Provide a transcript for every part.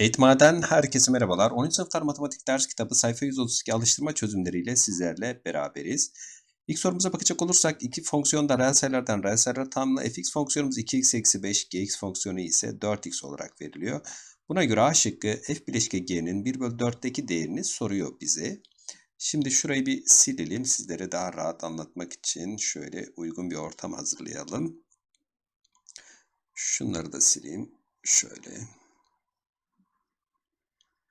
Eğitmaden herkese merhabalar. 10. sınıflar matematik ders kitabı sayfa 132 alıştırma çözümleriyle sizlerle beraberiz. İlk sorumuza bakacak olursak iki fonksiyonda reel sayılardan reel sayılar tanımlı fx fonksiyonumuz 2x eksi 5, gx fonksiyonu ise 4x olarak veriliyor. Buna göre A şıkkı f bileşke g'nin 1 bölü 4'teki değerini soruyor bize. Şimdi şurayı bir silelim sizlere daha rahat anlatmak için şöyle uygun bir ortam hazırlayalım. Şunları da sileyim şöyle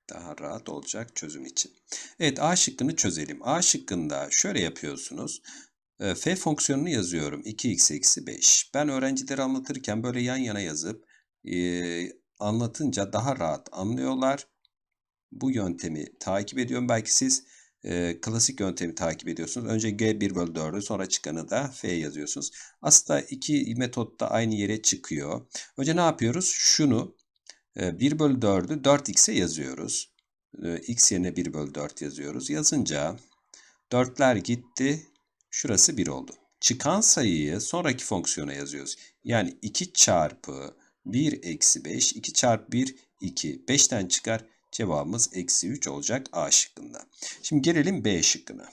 daha rahat olacak çözüm için. Evet A şıkkını çözelim. A şıkkında şöyle yapıyorsunuz. E, F fonksiyonunu yazıyorum. 2x eksi 5. Ben öğrencileri anlatırken böyle yan yana yazıp e, anlatınca daha rahat anlıyorlar. Bu yöntemi takip ediyorum. Belki siz e, klasik yöntemi takip ediyorsunuz. Önce G1 bölü 4'ü sonra çıkanı da F yazıyorsunuz. Aslında iki metot da aynı yere çıkıyor. Önce ne yapıyoruz? Şunu 1 bölü 4'ü 4x'e yazıyoruz. x yerine 1 bölü 4 yazıyoruz. Yazınca 4'ler gitti. Şurası 1 oldu. Çıkan sayıyı sonraki fonksiyona yazıyoruz. Yani 2 çarpı 1 eksi 5. 2 çarpı 1 2. 5'ten çıkar. Cevabımız eksi 3 olacak A şıkkında. Şimdi gelelim B şıkkına.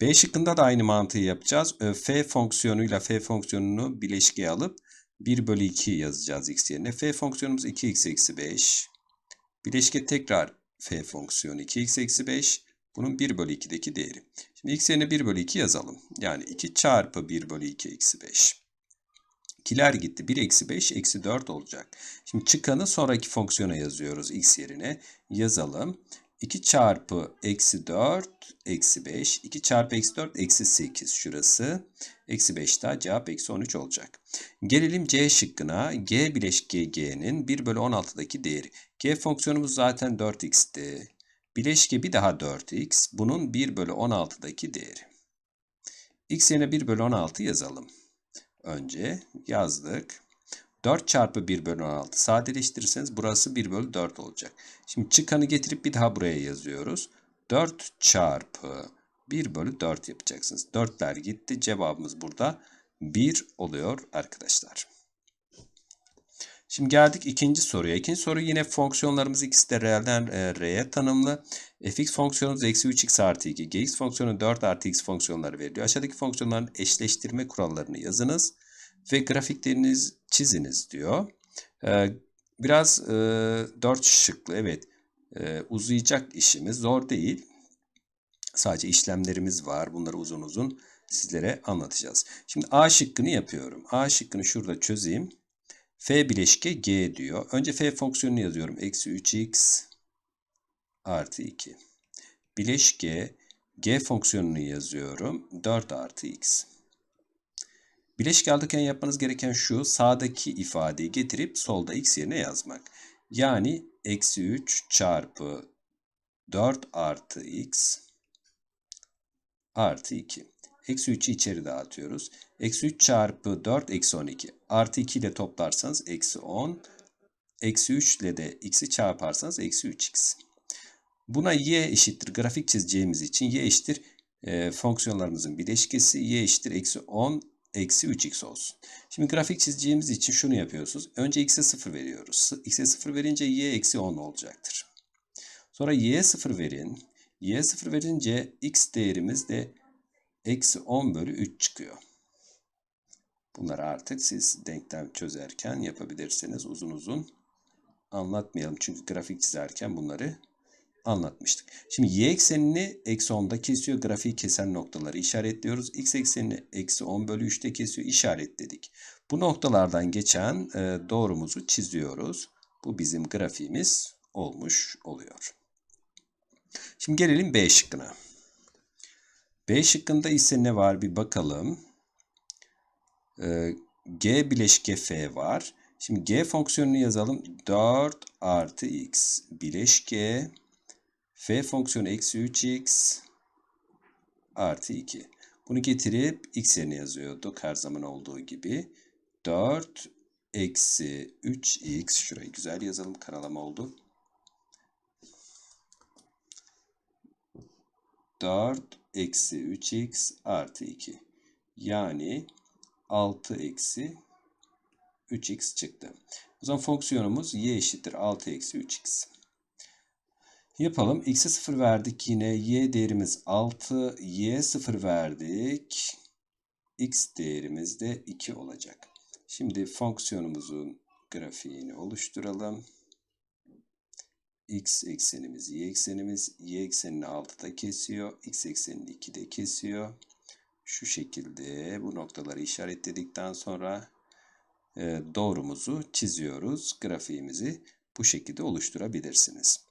B şıkkında da aynı mantığı yapacağız. F fonksiyonuyla F fonksiyonunu bileşkeye alıp 1 bölü 2 yazacağız x yerine. F fonksiyonumuz 2x eksi 5. Bileşke tekrar f fonksiyonu 2x eksi 5. Bunun 1 bölü 2'deki değeri. Şimdi x yerine 1 bölü 2 yazalım. Yani 2 çarpı 1 bölü 2 eksi 5. 2'ler gitti. 1 eksi 5 eksi 4 olacak. Şimdi çıkanı sonraki fonksiyona yazıyoruz x yerine. Yazalım. 2 çarpı eksi 4 eksi 5. 2 çarpı eksi 4 eksi 8 şurası. Eksi 5 daha cevap eksi 13 olacak. Gelelim C şıkkına. G bileşke G'nin 1 bölü 16'daki değeri. G fonksiyonumuz zaten 4x'ti. Bileşke bir daha 4x. Bunun 1 bölü 16'daki değeri. x yerine 1 bölü 16 yazalım. Önce yazdık. 4 çarpı 1 bölü 16 sadeleştirirseniz burası 1 bölü 4 olacak. Şimdi çıkanı getirip bir daha buraya yazıyoruz. 4 çarpı 1 bölü 4 yapacaksınız. 4'ler gitti. Cevabımız burada 1 oluyor arkadaşlar. Şimdi geldik ikinci soruya. İkinci soru yine fonksiyonlarımız ikisi de reelden e, r'ye tanımlı. fx fonksiyonumuz eksi 3x artı 2. gx fonksiyonu 4 artı x fonksiyonları veriliyor. Aşağıdaki fonksiyonların eşleştirme kurallarını yazınız ve grafikleriniz çiziniz diyor. Ee, biraz e, 4 şıklı evet e, uzayacak işimiz zor değil. Sadece işlemlerimiz var. Bunları uzun uzun sizlere anlatacağız. Şimdi A şıkkını yapıyorum. A şıkkını şurada çözeyim. F bileşke G diyor. Önce F fonksiyonunu yazıyorum. Eksi 3x artı 2. Bileşke G fonksiyonunu yazıyorum. 4 artı x. Bileşik alırken yapmanız gereken şu. Sağdaki ifadeyi getirip solda x yerine yazmak. Yani eksi 3 çarpı 4 artı x artı 2. Eksi 3'ü içeri dağıtıyoruz. Eksi 3 çarpı 4 eksi 12. Artı 2 ile toplarsanız eksi 10. Eksi 3 ile de x'i çarparsanız eksi 3x. Buna y eşittir grafik çizeceğimiz için y eşittir e, fonksiyonlarımızın bileşkesi y eşittir eksi 10 eksi 3x olsun. Şimdi grafik çizeceğimiz için şunu yapıyorsunuz. Önce x'e 0 veriyoruz. x'e 0 verince y eksi 10 olacaktır. Sonra y'ye 0 verin. y'ye 0 verince x değerimiz de eksi 10 bölü 3 çıkıyor. Bunları artık siz denklem çözerken yapabilirsiniz. Uzun uzun anlatmayalım. Çünkü grafik çizerken bunları anlatmıştık. Şimdi y eksenini eksi 10'da kesiyor. Grafiği kesen noktaları işaretliyoruz. x eksenini eksi 10 bölü 3'te kesiyor. işaretledik. Bu noktalardan geçen e, doğrumuzu çiziyoruz. Bu bizim grafiğimiz olmuş oluyor. Şimdi gelelim B şıkkına. B şıkkında ise ne var bir bakalım. E, G bileşke F var. Şimdi G fonksiyonunu yazalım. 4 artı x bileşke f fonksiyonu eksi 3x artı 2. Bunu getirip x yerine yazıyorduk her zaman olduğu gibi. 4 eksi 3x şurayı güzel yazalım karalama oldu. 4 eksi 3x artı 2. Yani 6 eksi 3x çıktı. O zaman fonksiyonumuz y eşittir 6 eksi 3x. Yapalım. X'e 0 verdik yine. Y değerimiz 6. Y 0 verdik. X değerimiz de 2 olacak. Şimdi fonksiyonumuzun grafiğini oluşturalım. X eksenimiz, Y eksenimiz. Y eksenini 6'da kesiyor. X eksenini 2'de kesiyor. Şu şekilde bu noktaları işaretledikten sonra e, doğrumuzu çiziyoruz. Grafiğimizi bu şekilde oluşturabilirsiniz.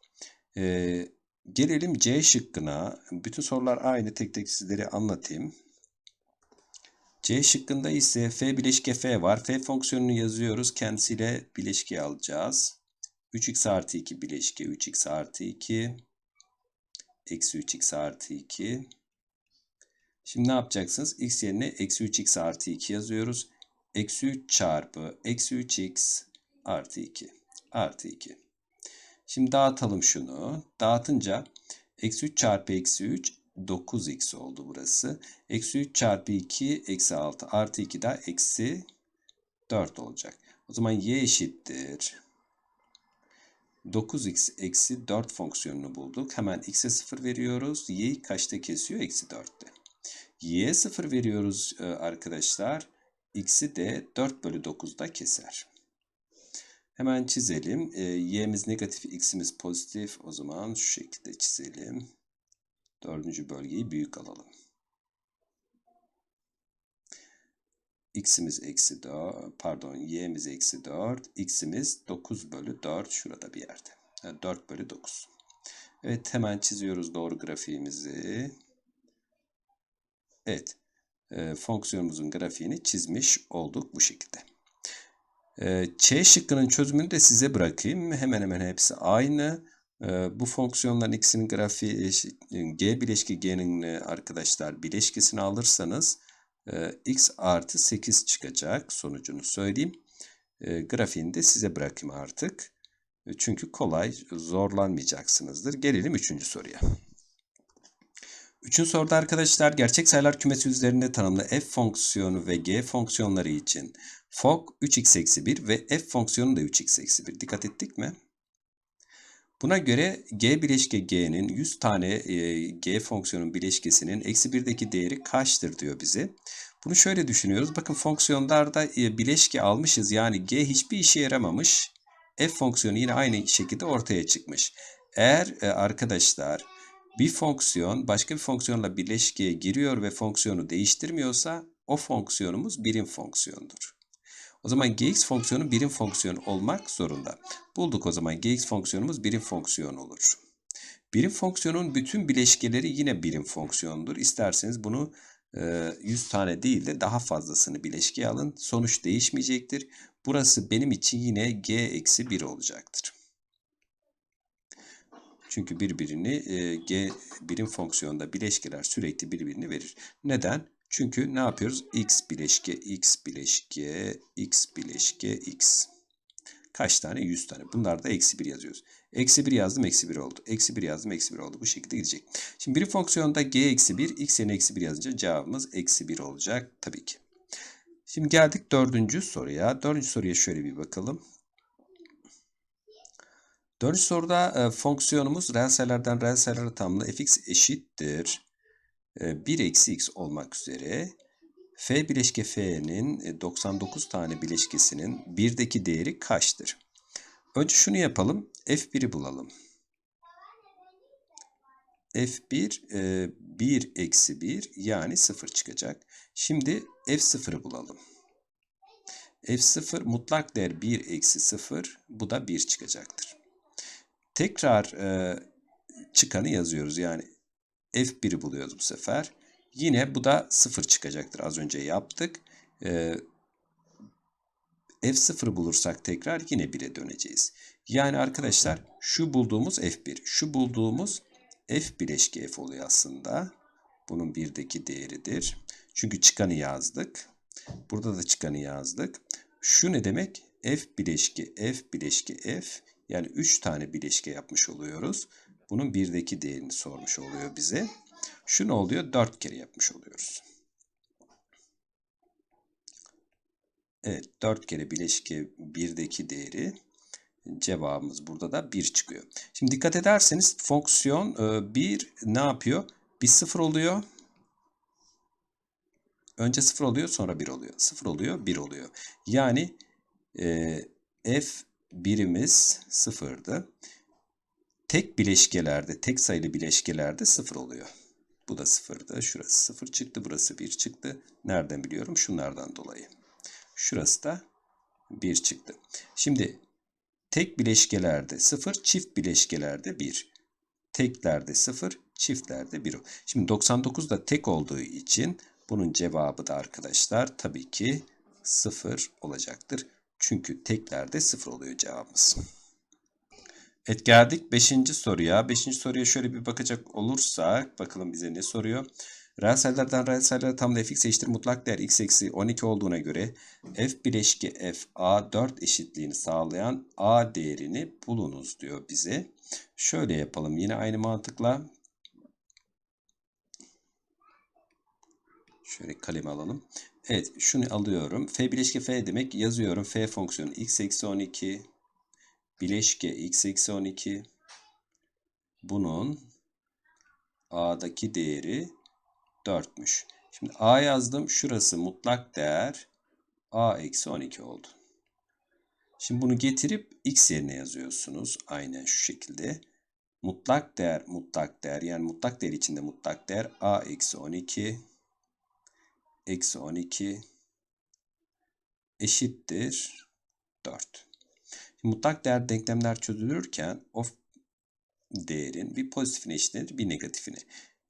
E, gelelim C şıkkına. Bütün sorular aynı. Tek tek sizlere anlatayım. C şıkkında ise f bileşke f var. F fonksiyonunu yazıyoruz. Kendisiyle bileşke alacağız. 3x artı 2 bileşke 3x artı 2 eksi 3x artı 2 Şimdi ne yapacaksınız? x yerine eksi 3x artı 2 yazıyoruz. Eksi 3 çarpı eksi 3x artı 2 artı 2. Şimdi dağıtalım şunu. Dağıtınca eksi 3 çarpı eksi 3 9x oldu burası. Eksi 3 çarpı 2 eksi 6 artı 2 daha eksi 4 olacak. O zaman y eşittir. 9x eksi 4 fonksiyonunu bulduk. Hemen x'e 0 veriyoruz. y'yi kaçta kesiyor? Eksi 4'te. y'ye 0 veriyoruz e, arkadaşlar. x'i de 4 bölü 9'da keser. Hemen çizelim. E, y'miz negatif, x'imiz pozitif. O zaman şu şekilde çizelim. Dördüncü bölgeyi büyük alalım. x'imiz eksi 4, pardon y'miz eksi 4, x'imiz 9 bölü 4 şurada bir yerde. Yani 4 bölü 9. Evet hemen çiziyoruz doğru grafiğimizi. Evet e, fonksiyonumuzun grafiğini çizmiş olduk bu şekilde. E, Ç şıkkının çözümünü de size bırakayım. Hemen hemen hepsi aynı. E, bu fonksiyonların ikisinin grafiği g bileşke g'nin e, arkadaşlar bileşkesini alırsanız e, x artı 8 çıkacak sonucunu söyleyeyim. E, grafiğini de size bırakayım artık. E, çünkü kolay zorlanmayacaksınızdır. Gelelim üçüncü soruya. Üçüncü soruda arkadaşlar gerçek sayılar kümesi üzerinde tanımlı f fonksiyonu ve g fonksiyonları için fok 3x eksi 1 ve f fonksiyonu da 3x eksi 1. Dikkat ettik mi? Buna göre g bileşke g'nin 100 tane e, g fonksiyonun bileşkesinin eksi 1'deki değeri kaçtır diyor bize. Bunu şöyle düşünüyoruz. Bakın fonksiyonlarda e, bileşke almışız. Yani g hiçbir işe yaramamış. f fonksiyonu yine aynı şekilde ortaya çıkmış. Eğer e, arkadaşlar bir fonksiyon başka bir fonksiyonla bileşkeye giriyor ve fonksiyonu değiştirmiyorsa o fonksiyonumuz birim fonksiyondur. O zaman gx fonksiyonu birim fonksiyon olmak zorunda. Bulduk o zaman gx fonksiyonumuz birim fonksiyon olur. Birim fonksiyonun bütün bileşkeleri yine birim fonksiyondur. İsterseniz bunu 100 e, tane değil de daha fazlasını bileşkeye alın. Sonuç değişmeyecektir. Burası benim için yine g eksi 1 olacaktır. Çünkü birbirini e, g birim fonksiyonda bileşkeler sürekli birbirini verir. Neden? Çünkü ne yapıyoruz? x bileşke, x bileşke, x bileşke, x. Kaç tane? 100 tane. Bunlar da eksi 1 yazıyoruz. Eksi 1 yazdım, eksi 1 oldu. Eksi 1 yazdım, eksi 1 oldu. Bu şekilde gidecek. Şimdi bir fonksiyonda g eksi 1, x yerine eksi 1 yazınca cevabımız eksi 1 olacak tabii ki. Şimdi geldik dördüncü soruya. Dördüncü soruya şöyle bir bakalım. Dördüncü soruda e, fonksiyonumuz reel sayılara tamlı fx eşittir. 1 e, eksi x olmak üzere f bileşke f'nin 99 e, tane bileşkesinin 1'deki değeri kaçtır? Önce şunu yapalım. f1'i bulalım. f1 e, 1 eksi 1 yani 0 çıkacak. Şimdi f0'ı bulalım. f0 mutlak değer 1 eksi 0 bu da 1 çıkacaktır. Tekrar e, çıkanı yazıyoruz. Yani F1'i buluyoruz bu sefer. Yine bu da 0 çıkacaktır. Az önce yaptık. E, F0 bulursak tekrar yine 1'e döneceğiz. Yani arkadaşlar şu bulduğumuz F1. Şu bulduğumuz F bileşki F oluyor aslında. Bunun birdeki değeridir. Çünkü çıkanı yazdık. Burada da çıkanı yazdık. Şu ne demek? F bileşki F bileşki F yani 3 tane bileşke yapmış oluyoruz. Bunun birdeki değerini sormuş oluyor bize. Şu ne oluyor? 4 kere yapmış oluyoruz. Evet 4 kere bileşke 1'deki değeri cevabımız burada da 1 çıkıyor. Şimdi dikkat ederseniz fonksiyon 1 ne yapıyor? Bir 0 oluyor. Önce 0 oluyor sonra 1 oluyor. 0 oluyor 1 oluyor. Yani e, f birimiz 0'dı. Tek bileşkelerde, tek sayılı bileşkelerde 0 oluyor. Bu da 0'dı. Şurası 0 çıktı. Burası 1 çıktı. Nereden biliyorum? Şunlardan dolayı. Şurası da 1 çıktı. Şimdi tek bileşkelerde 0, çift bileşkelerde 1. Teklerde 0, çiftlerde 1. Şimdi 99 da tek olduğu için bunun cevabı da arkadaşlar tabii ki 0 olacaktır. Çünkü teklerde 0 oluyor cevabımız. Evet geldik 5. soruya. 5. soruya şöyle bir bakacak olursak bakalım bize ne soruyor. Reel sayılardan tam da fx eşittir mutlak değer x eksi 12 olduğuna göre f bileşki f a 4 eşitliğini sağlayan a değerini bulunuz diyor bize. Şöyle yapalım yine aynı mantıkla. Şöyle kalemi alalım. Evet şunu alıyorum. F bileşke F demek yazıyorum. F fonksiyonu x eksi 12 bileşke x eksi 12 bunun a'daki değeri 4'müş. Şimdi a yazdım. Şurası mutlak değer a eksi 12 oldu. Şimdi bunu getirip x yerine yazıyorsunuz. Aynen şu şekilde. Mutlak değer mutlak değer yani mutlak değer içinde mutlak değer a eksi 12 eksi 12 eşittir 4. Şimdi mutlak değer denklemler çözülürken o değerin bir pozitifine eşitlenir bir negatifine.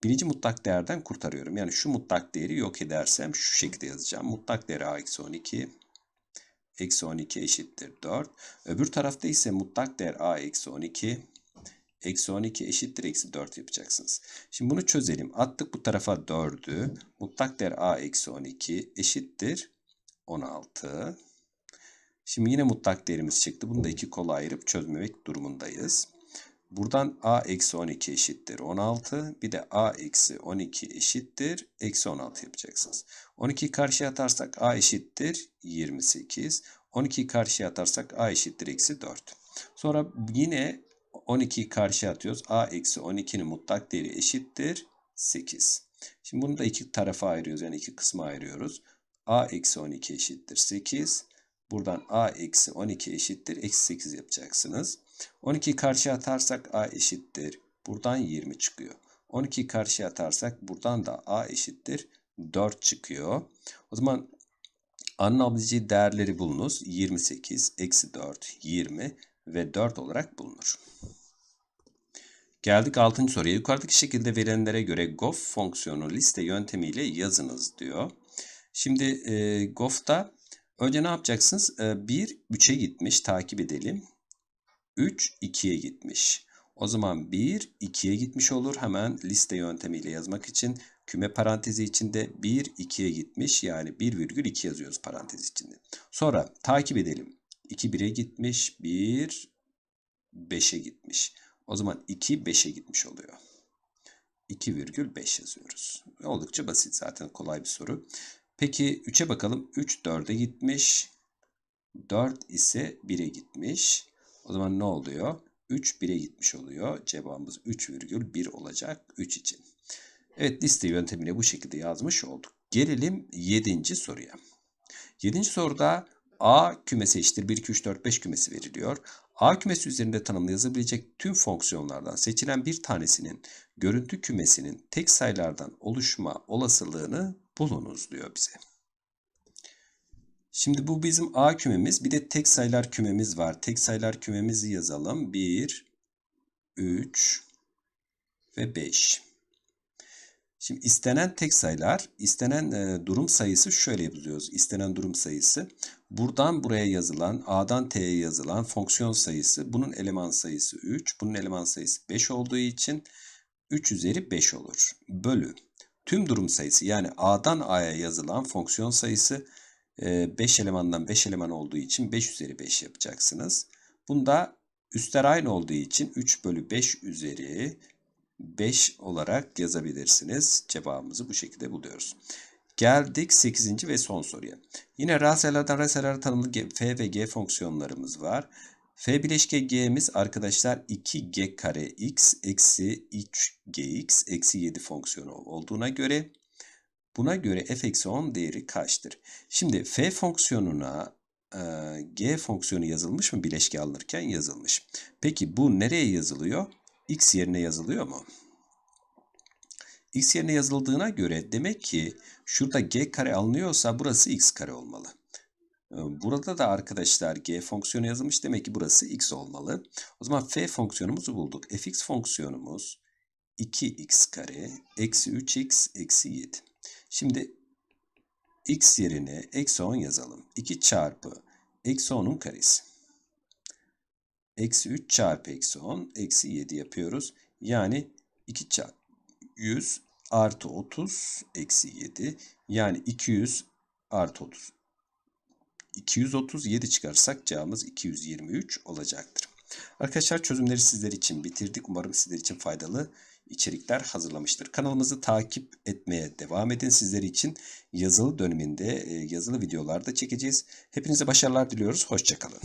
Birinci mutlak değerden kurtarıyorum. Yani şu mutlak değeri yok edersem şu şekilde yazacağım. Mutlak değeri a eksi 12 eksi 12 eşittir 4. Öbür tarafta ise mutlak değer a eksi 12 eksi 12 eşittir eksi 4 yapacaksınız. Şimdi bunu çözelim. Attık bu tarafa 4'ü. Mutlak değer a eksi 12 eşittir 16. Şimdi yine mutlak değerimiz çıktı. Bunu da iki kola ayırıp çözmemek durumundayız. Buradan a eksi 12 eşittir 16. Bir de a eksi 12 eşittir eksi 16 yapacaksınız. 12'yi karşıya atarsak a eşittir 28. 12'yi karşıya atarsak a eşittir eksi 4. Sonra yine 12'yi karşıya atıyoruz. a eksi 12'nin mutlak değeri eşittir 8. Şimdi bunu da iki tarafa ayırıyoruz. Yani iki kısma ayırıyoruz. a eksi 12 eşittir 8. Buradan a eksi 12 eşittir eksi 8 yapacaksınız. 12'yi karşıya atarsak a eşittir. Buradan 20 çıkıyor. 12'yi karşıya atarsak buradan da a eşittir 4 çıkıyor. O zaman anlamlıcı değerleri bulunuz. 28, eksi 4, 20 ve 4 olarak bulunur. Geldik 6. soruya. Yukarıdaki şekilde verilenlere göre GOF fonksiyonu liste yöntemiyle yazınız diyor. Şimdi e, GOF'ta önce ne yapacaksınız? E, 1 3'e gitmiş takip edelim. 3 2'ye gitmiş. O zaman 1 2'ye gitmiş olur. Hemen liste yöntemiyle yazmak için küme parantezi içinde 1 2'ye gitmiş. Yani 1,2 yazıyoruz parantez içinde. Sonra takip edelim. 2 1'e gitmiş. 1 5'e gitmiş. O zaman 2 5'e gitmiş oluyor. 2,5 yazıyoruz. Oldukça basit zaten kolay bir soru. Peki 3'e bakalım. 3 4'e gitmiş. 4 ise 1'e gitmiş. O zaman ne oluyor? 3 1'e gitmiş oluyor. Cevabımız 3,1 olacak 3 için. Evet liste yöntemiyle bu şekilde yazmış olduk. Gelelim 7. soruya. 7. soruda A kümesi eşittir 1, 2, 3, 4, 5 kümesi veriliyor. A kümesi üzerinde tanımlı yazabilecek tüm fonksiyonlardan seçilen bir tanesinin görüntü kümesinin tek sayılardan oluşma olasılığını bulunuz diyor bize. Şimdi bu bizim A kümemiz. Bir de tek sayılar kümemiz var. Tek sayılar kümemizi yazalım. 1, 3 ve 5. Şimdi istenen tek sayılar, istenen e, durum sayısı şöyle yapıyoruz. İstenen durum sayısı. Buradan buraya yazılan, A'dan T'ye yazılan fonksiyon sayısı. Bunun eleman sayısı 3. Bunun eleman sayısı 5 olduğu için 3 üzeri 5 olur. Bölü. Tüm durum sayısı yani A'dan A'ya yazılan fonksiyon sayısı 5 elemandan 5 eleman olduğu için 5 üzeri 5 yapacaksınız. Bunda üstler aynı olduğu için 3 bölü 5 üzeri 5 olarak yazabilirsiniz. Cevabımızı bu şekilde buluyoruz. Geldik 8. ve son soruya. Yine rasyonellerden rasyonel tanımlı f ve g fonksiyonlarımız var. f bileşke g'miz arkadaşlar 2g kare x eksi 3gx eksi 7 fonksiyonu olduğuna göre buna göre f eksi 10 değeri kaçtır? Şimdi f fonksiyonuna e, g fonksiyonu yazılmış mı? Bileşke alınırken yazılmış. Peki bu nereye yazılıyor? X yerine yazılıyor mu? x yerine yazıldığına göre demek ki şurada g kare alınıyorsa burası x kare olmalı. Ee, Burada da arkadaşlar g fonksiyonu yazılmış demek ki burası x olmalı. O zaman f fonksiyonumuzu bulduk. fx fonksiyonumuz 2x kare eksi 3x eksi 7. Şimdi x yerine eksi 10 yazalım. 2 çarpı eksi 10'un karesi. Eksi 3 çarpı eksi 10 eksi 7 yapıyoruz. Yani 2 çarpı 100 artı 30 eksi 7 yani 200 artı 30. 237 çıkarsak cevabımız 223 olacaktır. Arkadaşlar çözümleri sizler için bitirdik. Umarım sizler için faydalı içerikler hazırlamıştır. Kanalımızı takip etmeye devam edin. Sizler için yazılı döneminde e, yazılı videolar da çekeceğiz. Hepinize başarılar diliyoruz. Hoşçakalın.